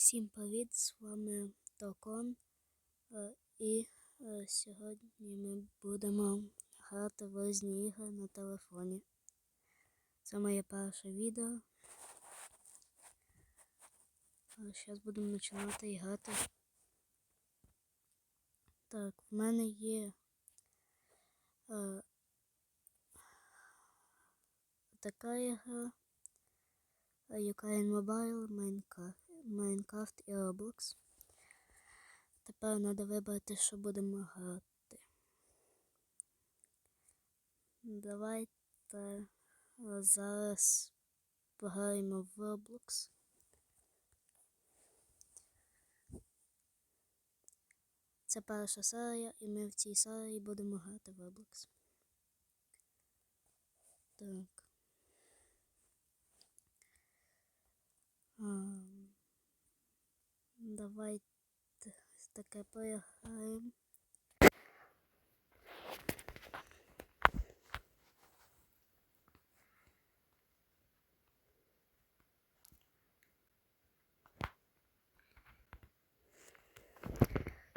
Всім привіт! З вами Токон. Е, І е, сьогодні ми будемо грати в різні ігри на телефоні. Це моє перше відео. Зараз будемо починати грати. Так, в мене є е, така ігра. е, Ukraine Mobile, Minecraft, Minecraft і Roblox. Тепер треба вибрати, що будемо грати. Давайте е, зараз пограємо в Roblox. Це перша серія, і ми в цій серії будемо грати в Roblox. Так. Ам, Давайте таке поіграємо.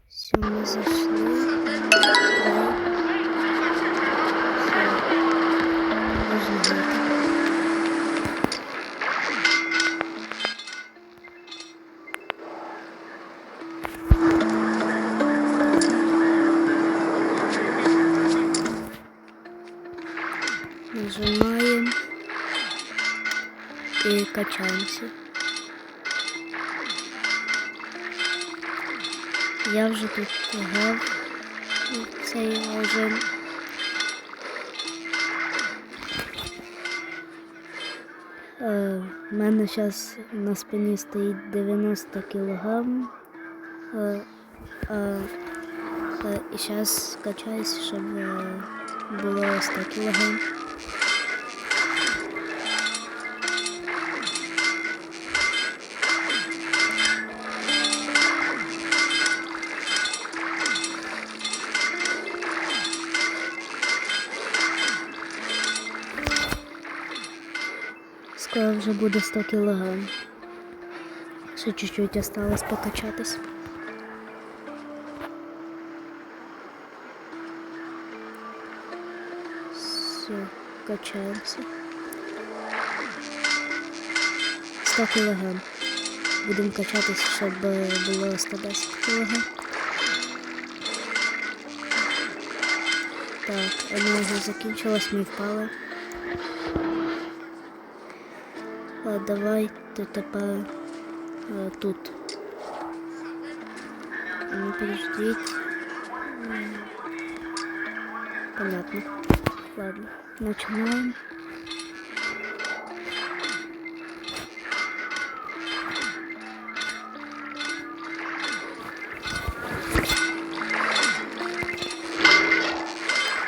Все, ми зайшли. Нажимаем и качаемся. Я вже тут грав цей режим. Е, в мене зараз на спині стоїть 90 кілограм. Е, е, е, і зараз качаюсь, щоб е, було 100 кілограм. Скоро вже буде 100 кілограм. Ще чуть-чуть осталось покачатись. Все, качаемся. 100 кілограм. Будемо качатись, щоб було 110 кілограм. Так, енергія закінчилась, ми впали. А, давайте тепер а, тут. А Ну, подождіть. М, Понятно. Ладно, начинаем.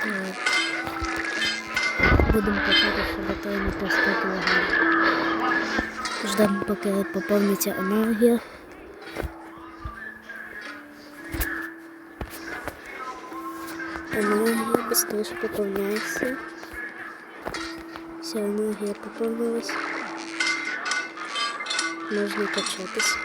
Так. Будемо качати, щоб отримати 100 кг. Ждемо, поки поповниться енергія. Енергія быстрее поповняється. Вся енергія поповнилась. Можна качатись.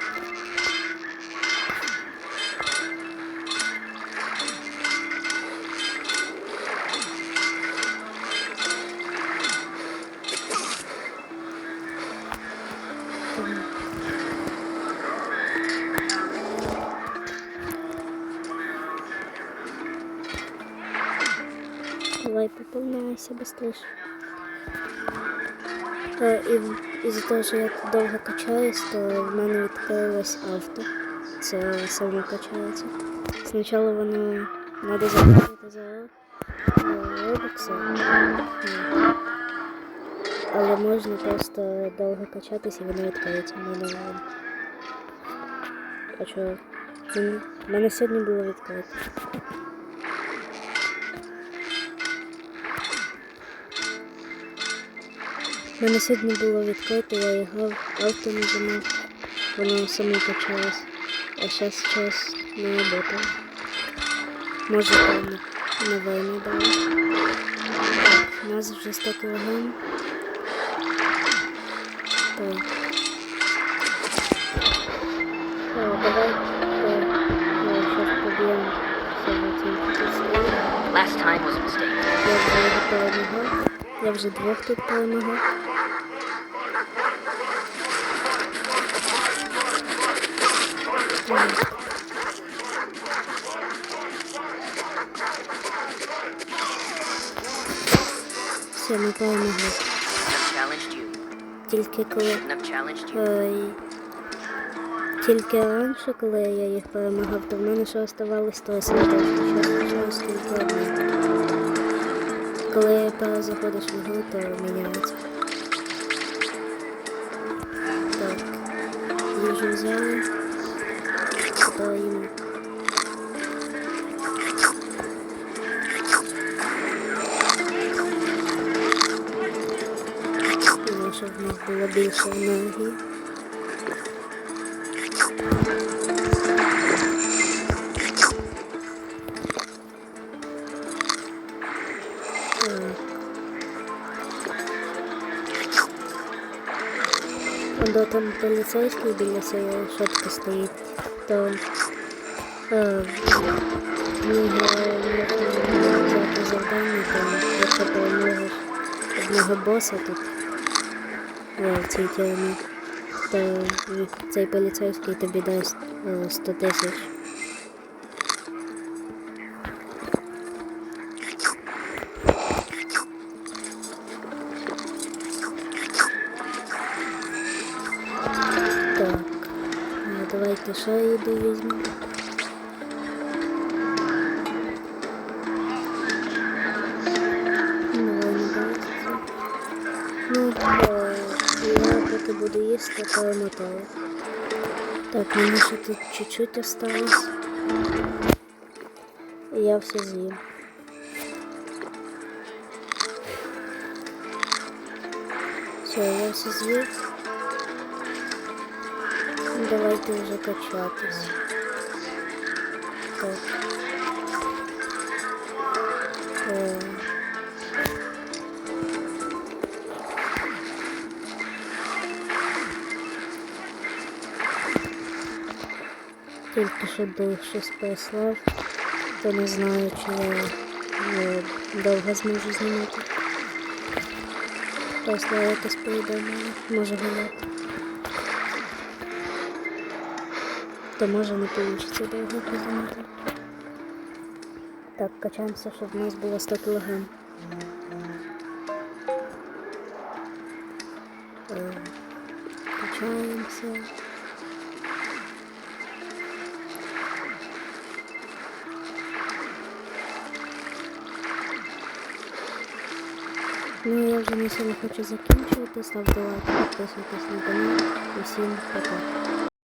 Давай поповняйся быстрее. І Із-за того, що я тут довго качаюсь, то в мене відкрилось авто. Це саме качається. Спочатку воно треба заплатити за робокси. Але можна просто довго качатись і воно відкриється. Мене а що? В мене сьогодні було відкрито. У мене сьогодні було відкрито, я грав, авто нажимав, воно саме качалось. А зараз час не работає. Може певно нове не дали. У нас вже 100 кг. Так. давай себе Last time was a mistake. Я вже двох тут перемагав. Так. Все, ми перемогли. Тільки коли. Ой. Тільки раніше, коли я їх перемагав, то в мене ще оставалось три сердечки. Зараз залишилось тільки одне. Коли перезаходиш в ігру, то міняється. Так. Їжу взяли. Тепер щоб в них було більше енергії. До там поліцейський біля цієї шопки стоїть, то е, в нього можна завдання, одного боса тут е, в цій тюрмі, то цей поліцейський тобі дасть е, 100 тисяч. давайте ще їду візьмемо. Ну, ладно, давайте це. Ну, е, я поки буду їсти, перемотаю. Так, мені ще тут чуть-чуть осталось. І я все з'їм. Все, я все з'їв. Давайте вже качатись. Так. Е, Тільки що до щось переслав, то не знаю, чи я е, довго зможу знімати. Переслав якось повідомлення, може гуляти. То може не вийде довго познімати. Так, качаємося, щоб у нас було 100 кг. Е, Качаємося. Ну, я вже на сьогодні хочу закінчувати. Ставте лайк, підписуйтесь на канал. Усім пока.